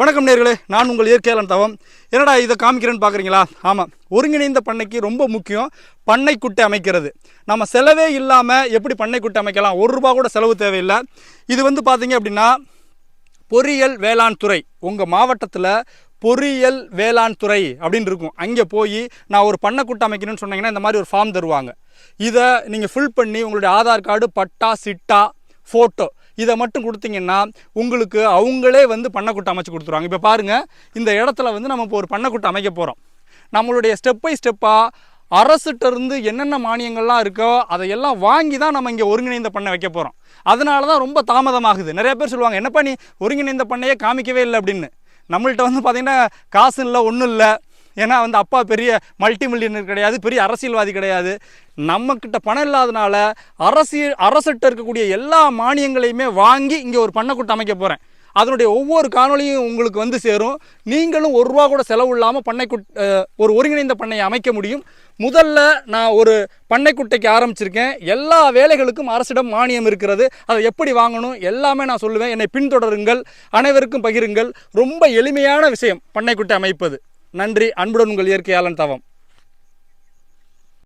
வணக்கம் நேர்களே நான் உங்கள் இயற்கையாளன் தவம். என்னடா இதை காமிக்கிறேன்னு பார்க்குறீங்களா ஆமாம் ஒருங்கிணைந்த பண்ணைக்கு ரொம்ப முக்கியம் பண்ணைக்குட்டை அமைக்கிறது. நம்ம செலவே இல்லாமல் எப்படி பண்ணைக்குட்டை அமைக்கலாம்? ஒரு ரூபா கூட செலவு தேவையில்லை. இது வந்து பார்த்தீங்க அப்படின்னா பொறியியல் வேளாண் துறை. உங்கள் மாவட்டத்தில் பொறியியல் வேளாண் துறை அப்படின்னு இருக்கும். அங்கே போய் நான் ஒரு பண்ணைக்குட்டை அமைக்கணும்னு சொன்னீங்கன்னா இந்த மாதிரி ஒரு ஃபார்ம் தருவாங்க. இதை நீங்கள் ஃபில் பண்ணி உங்களுடைய ஆதார் கார்டு பட்டா சிட்டா ஃபோட்டோ இதை மட்டும் கொடுத்தீங்கன்னா உங்களுக்கு அவங்களே வந்து பண்ணைக்குட்டை அமைச்சு கொடுத்துருவாங்க. இப்போ பாருங்கள் இந்த இடத்துல வந்து நம்ம இப்போ ஒரு பண்ணைக்குட்டை அமைக்க போகிறோம் நம்மளுடைய ஸ்டெப் பை ஸ்டெப்பாக அரசுகிட்ட இருந்து என்னென்ன மானியங்கள்லாம் இருக்கோ அதையெல்லாம் வாங்கி தான் நம்ம இங்கே ஒருங்கிணைந்த பண்ணை வைக்க போகிறோம் அதனால தான் ரொம்ப தாமதமாகுது. நிறைய பேர் சொல்லுவாங்க என்ன பண்ணி ஒருங்கிணைந்த பண்ணையே காமிக்கவே இல்லை அப்படின்னு. நம்மள்கிட்ட வந்து பார்த்திங்கன்னா காசு இல்லை ஒன்றும் இல்லை. ஏன்னா வந்து அப்பா பெரிய மல்டி மில்லியனர் கிடையாது பெரிய அரசியல்வாதி கிடையாது. நம்மக்கிட்ட பணம் இல்லாதனால அரசியல் அரசிட்ட இருக்கக்கூடிய எல்லா மானியங்களையுமே வாங்கி இங்கே ஒரு பண்ணைக்குட்டை அமைக்க போகிறேன் அதனுடைய ஒவ்வொரு காணொளியும் உங்களுக்கு வந்து சேரும். நீங்களும் ஒரு ரூபா கூட செலவு இல்லாமல் பண்ணைக்குட் ஒரு ஒருங்கிணைந்த பண்ணையை அமைக்க முடியும். முதல்ல நான் ஒரு பண்ணைக்குட்டைக்கு ஆரம்பிச்சிருக்கேன். எல்லா வேலைகளுக்கும் அரசிடம் மானியம் இருக்கிறது. அதை எப்படி வாங்கணும் எல்லாமே நான் சொல்லுவேன். என்னை பின்தொடருங்கள் அனைவருக்கும் பகிருங்கள். ரொம்ப எளிமையான விஷயம் பண்ணைக்குட்டை அமைப்பது. நன்றி. அன்புடன் உங்கள் இயற்கையாளன் தவம்.